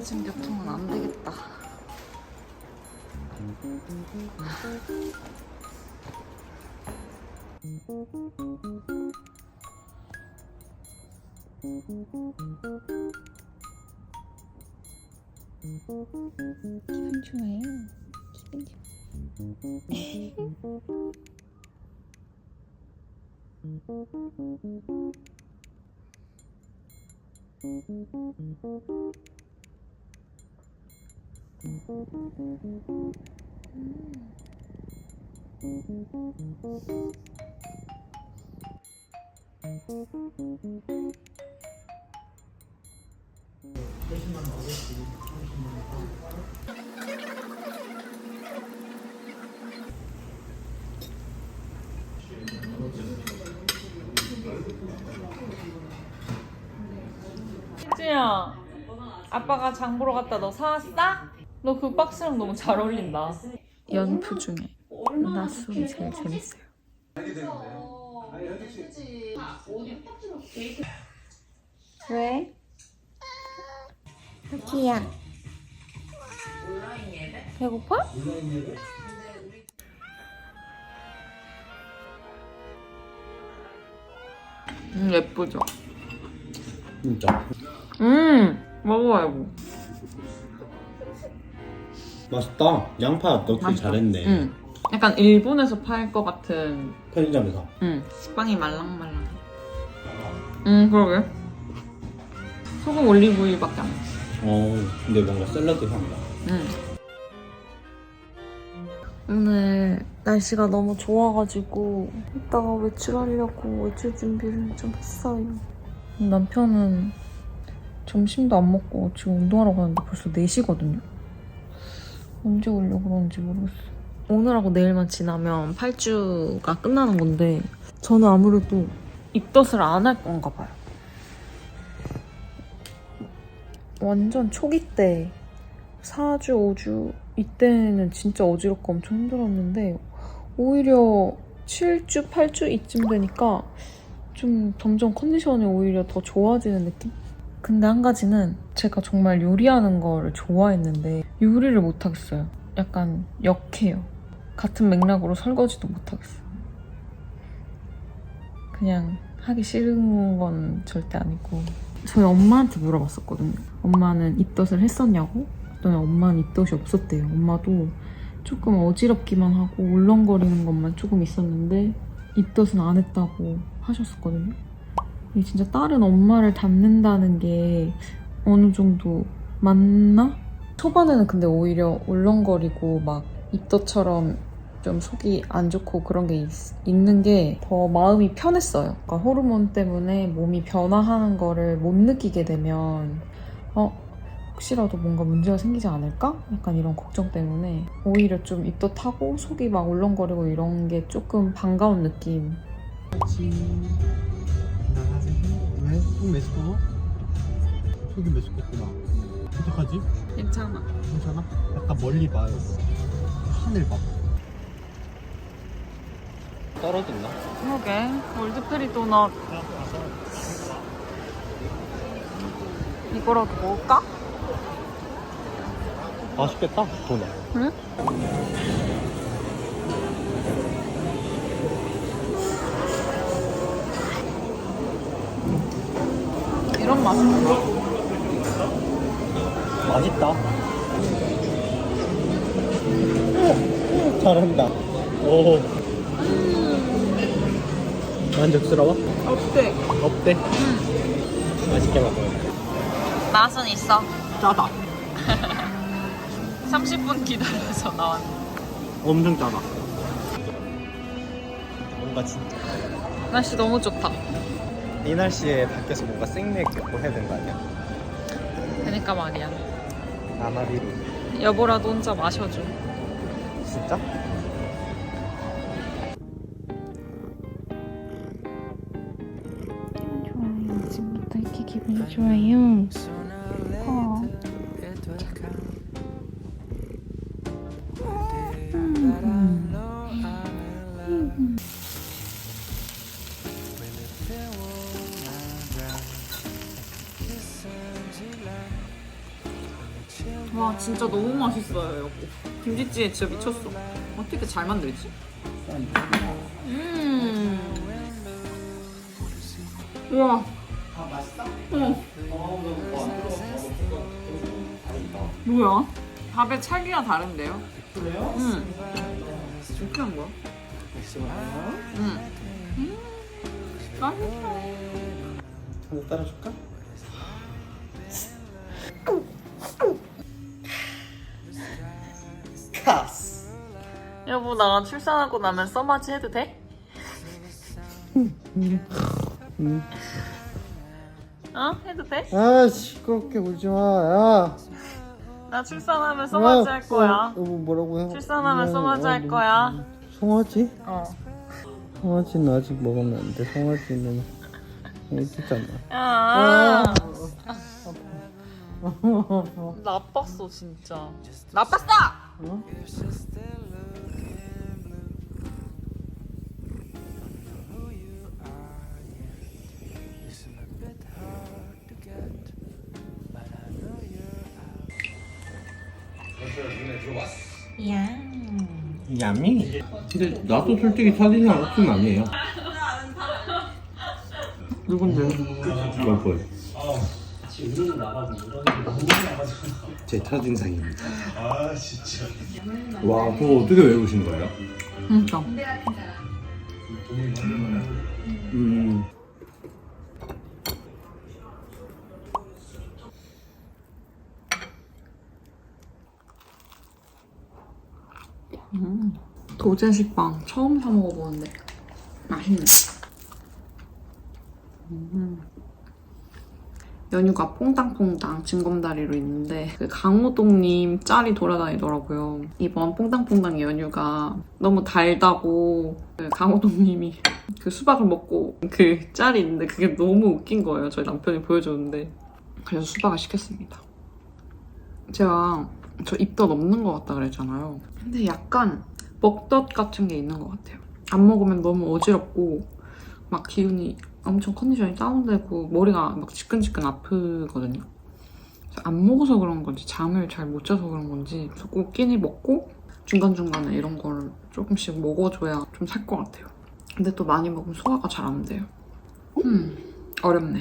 대중교통은 안 되겠다. 기분 좋아요. 기분 좋아. 희주야, 아빠가 장 보러 갔다 너 사왔어? 너 그 박스랑 너무 잘 어울린다. 연프 중에 나술이 제일 재밌어요. 왜? 하키야. 배고파? 음, 예쁘죠? 진짜 음, 먹어요. 맛있다. 양파 넣기 맛있다. 잘했네. 음, 약간 일본에서 팔 것 같은 편의점에서. 음, 빵이 말랑말랑. 음, 그러게. 소금 올리브유밖에 안 넣었어. 어, 근데 뭔가 샐러드 향 나. 음. 오늘 날씨가 너무 좋아가지고 이따가 외출하려고 외출 준비를 좀 했어요. 남편은 점심도 안 먹고 지금 운동하러 가는데 벌써 4시거든요. 언제 오려고 그러는지 모르겠어. 오늘하고 내일만 지나면 8주가 끝나는 건데 저는 아무래도 입덧을 안 할 건가 봐요. 완전 초기 때 4주, 5주 이때는 진짜 어지럽고 엄청 힘들었는데 오히려 7주, 8주 이쯤 되니까 좀 점점 컨디션이 오히려 더 좋아지는 느낌? 근데 한 가지는 제가 정말 요리하는 거를 좋아했는데 요리를 못하겠어요. 약간 역해요. 같은 맥락으로 설거지도 못하겠어요. 그냥 하기 싫은 건 절대 아니고 저희 엄마한테 물어봤었거든요. 엄마는 입덧을 했었냐고? 그랬더니 엄마는 입덧이 없었대요. 엄마도 조금 어지럽기만 하고 울렁거리는 것만 조금 있었는데 입덧은 안 했다고 하셨었거든요. 이게 진짜 다른 엄마를 닮는다는 게 어느 정도 맞나? 초반에는 근데 오히려 울렁거리고 막 입덧처럼 좀 속이 안 좋고 그런 게 있, 는 게 더 마음이 편했어요. 그러니까 호르몬 때문에 몸이 변화하는 거를 못 느끼게 되면 어 혹시라도 뭔가 문제가 생기지 않을까? 약간 이런 걱정 때문에 오히려 좀 입덧하고 속이 막 울렁거리고 이런 게 조금 반가운 느낌. 왜? 꼭 메스꺼워? 속이 메스껍구나. 어떡하지? 괜찮아. 괜찮아? 약간 멀리 봐. 하늘 봐. 떨어졌나? 그러게. 올드페리 도넛 이거라도 먹을까? 맛있겠다, 도넛. 그래? 이런 맛이구나. 맛있다. 잘한다. 오. 만족스러워? 어때? 어때? 맛있게 먹어. 맛은 있어. 짜다. 30분 기다려서 나왔네. 엄청 짜다. 뭔가 진짜 날씨 너무 좋다. 이 날씨에 밖에서 뭔가 생맥 먹고 해야 되는 거 아니야? 그니까 말이야. 나나비루. 여보라도 혼자 마셔줘. 진짜? 좋아요. 아침부터 이렇게 기분이 좋아요. 와 진짜 너무 맛있어요 여보. 김치찌개 진짜 미쳤어. 어떻게 잘 만들지? 음. 우와. 아 맛있어? 어. 뭐야? 밥의 찰기가 다른데요? 그래요? 응. 어떻게 한 거야? 응. 음. 맛있어. 하나 따라줄까? 나 출산하고 나면 써마지 해도 돼? 어? 해도 돼? 아 시끄럽게 울지 마. 야. 나 출산하면 써마지 할 거야. 여보 뭐라고 해? 출산하면 어, 써마지 어, 할 뭐, 거야. 송아지? 어. 송아지는 아직 먹으면 안 돼. 송아지는 애기잖아. 야. 나빴어 진짜. 나빴어! 어? 야미? 근데 나도 솔직히 첫인상 없으면 아니에요. 누군데? 월볼. 제 첫인상입니다. 아 진짜. 와 그거 어떻게 외우신 거예요? 그러니까. 음. 도제 식빵 처음 사 먹어보는데 맛있네. 음. 연유가 퐁당퐁당 징검다리로 있는데 그 강호동님 짤이 돌아다니더라고요. 이번 퐁당퐁당 연유가 너무 달다고 그 강호동님이 그 수박을 먹고 그 짤이 있는데 그게 너무 웃긴 거예요. 저희 남편이 보여줬는데 그래서 수박을 시켰습니다. 제가 저 입덧 없는 것 같다 그랬잖아요. 근데 약간 먹덧 같은 게 있는 것 같아요. 안 먹으면 너무 어지럽고 막 기운이 엄청 컨디션이 다운되고 머리가 막 지끈지끈 아프거든요. 안 먹어서 그런 건지 잠을 잘 못 자서 그런 건지 꼭 끼니 먹고 중간중간에 이런 걸 조금씩 먹어줘야 좀 살 것 같아요. 근데 또 많이 먹으면 소화가 잘 안 돼요. 음, 어렵네.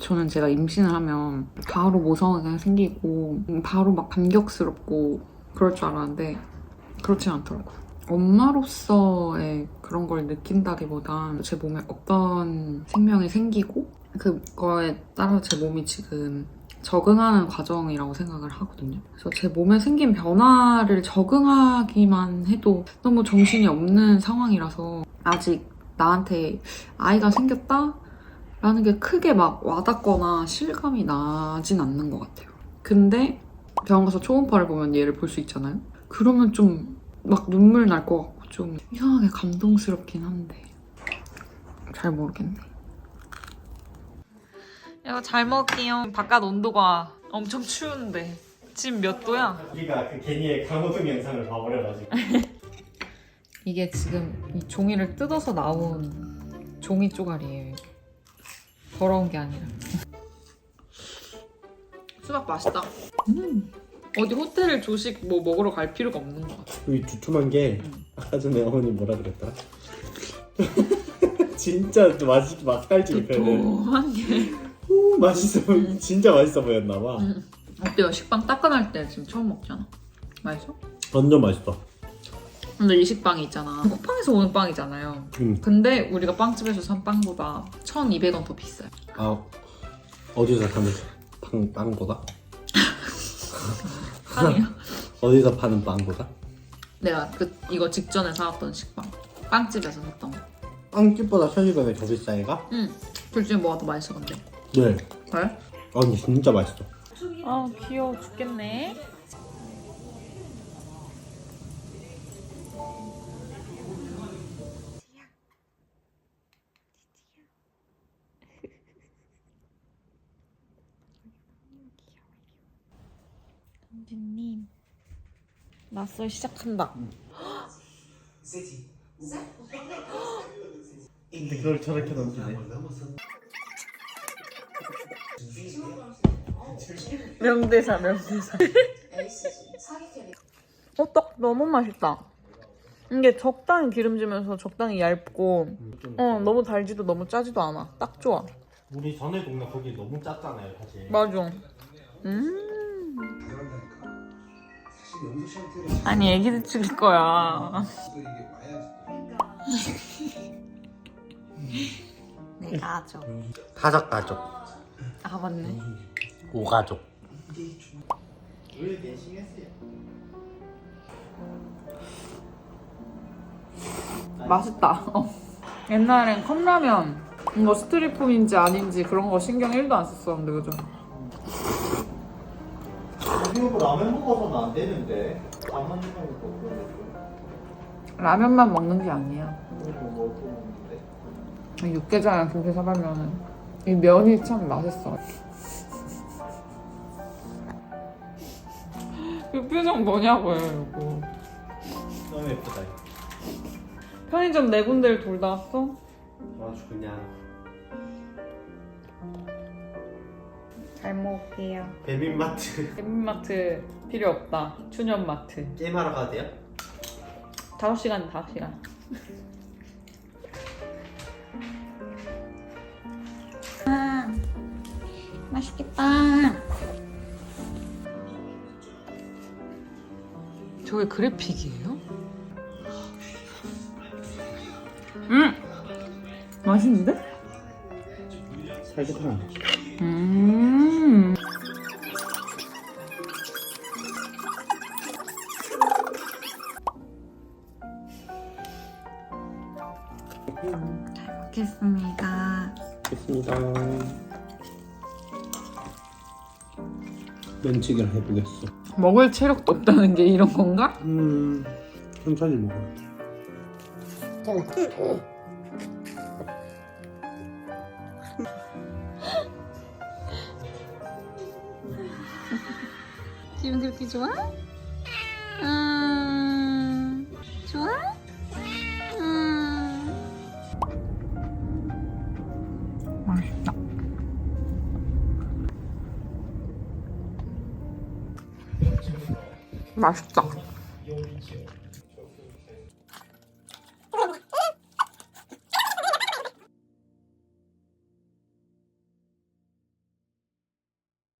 저는 제가 임신을 하면 바로 모성애가 생기고 음, 바로 막 감격스럽고 그럴 줄 알았는데 그렇지 않더라고요. 엄마로서의 그런 걸 느낀다기보단 제 몸에 어떤 생명이 생기고 그거에 따라 제 몸이 지금 적응하는 과정이라고 생각을 하거든요. 그래서 제 몸에 생긴 변화를 적응하기만 해도 너무 정신이 없는 상황이라서 아직 나한테 아이가 생겼다? 라는 게 크게 막 와닿거나 실감이 나진 않는 것 같아요. 근데 병원 가서 초음파를 보면 얘를 볼 수 있잖아요? 그러면 좀 막 눈물 날 것 같고 좀 이상하게 감동스럽긴 한데 잘 모르겠네. 이거 잘 먹을게요. 바깥 온도가 엄청 추운데 지금 몇 도야? 우리가 그 개니의 강호동 영상을 봐버려가지고 이게 지금 이 종이를 뜯어서 나온 종이 쪼가리예요. 더러운 게 아니라. 수박 맛있다. 음. 어디 호텔 조식 뭐 먹으러 갈 필요가 없는 것 같아. 여기 두툼한 게 아까 전에 어머니 뭐라 그랬더라? 진짜 맛있 맛깔지 표현을 도한 게. 오, 맛있어 진짜 맛있어 보였나 봐 음. 어때요? 식빵 따끈할 때 지금 처음 먹잖아. 맛있어? 완전 맛있어. 근데 이 식빵이 있잖아. 쿠팡에서 오는 빵이잖아요. 음. 근데 우리가 빵집에서 산 빵보다 1,200원 더 비싸요. 아 어디서 사는 빵 빵보다? 빵이요? 어디서 파는 빵보다? 내가 그 이거 직전에 사왔던 식빵. 빵집에서 샀던 거. 빵집보다 편의점이 더 비싸니까? 응. 둘 중에 뭐가 더 맛있어 근데? 네. 왜? 아니 진짜 맛있어. 아 귀여워 죽겠네. 현진님 낯설 시작한다. 근데 그걸 저렇게 넘기네. 명대사 명대사. 어, 떡 너무 맛있다. 이게 적당히 기름지면서 적당히 얇고 어 너무 달지도 너무 짜지도 않아. 딱 좋아. 우리 전에 동네 거기 너무 짰잖아요, 사실. 맞아. 음. 아니 애기들 찍을 거야. 내 가족. 다섯 가족, 아 맞네. 오 가족. 맛있다. 어. 옛날엔 컵라면 이거 스트리폼인지 아닌지 그런 거 신경 1도 안 썼었는데 그죠? 라면 먹어서는 안 되는데. 밥만 먹으니까 그러네. 라면만 먹는 게 아니야. 먹는데? 육개장이랑 김치 사발면은 이 면이 참 맛있어. 이 표정 뭐냐고요, 이거. 너무 예쁘다. 편의점 네 군데를 돌다 왔어? 아주 그냥 잘 먹을게요. 배민마트 햄마트 필요 없다. 추년마트. 게임하러 가야 돼요? 5시간, 5시간. 맛있겠다. 저게 그래픽이에요? 음! 맛있는데? 살겠다. 잘 먹겠습니다. 됐습니다. 면치기를 해보겠어. 먹을 체력도 없다는 게 이런 건가? 음, 천천히 먹어. 기분 그렇게 좋아? 맛있다.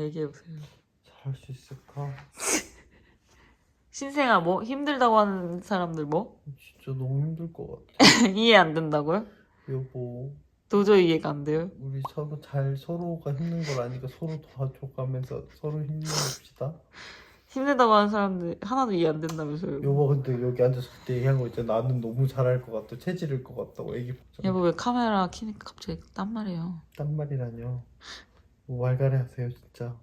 얘기해보세요. 잘할 수 있을까? 신생아 뭐 힘들다고 하는 사람들 뭐 진짜 너무 힘들 것 같아. 이해 안 된다고요? 여보, 도저히 이해가 안 돼요. 우리 서로 잘 서로가 힘든 걸 아니까 서로 도와줘가면서 서로 힘내봅시다. 힘들다고 하는 사람들 하나도 이해 안 된다면서요. 여보, 근데 여기 앉아서 그때 얘기한 거 있잖아. 나는 너무 잘할 것 같다. 체질일 것 같다고 애기 보자. 여보 왜 카메라 키니까 갑자기 딴 말이에요. 딴 말이라뇨. 뭐 말가래 하세요, 진짜.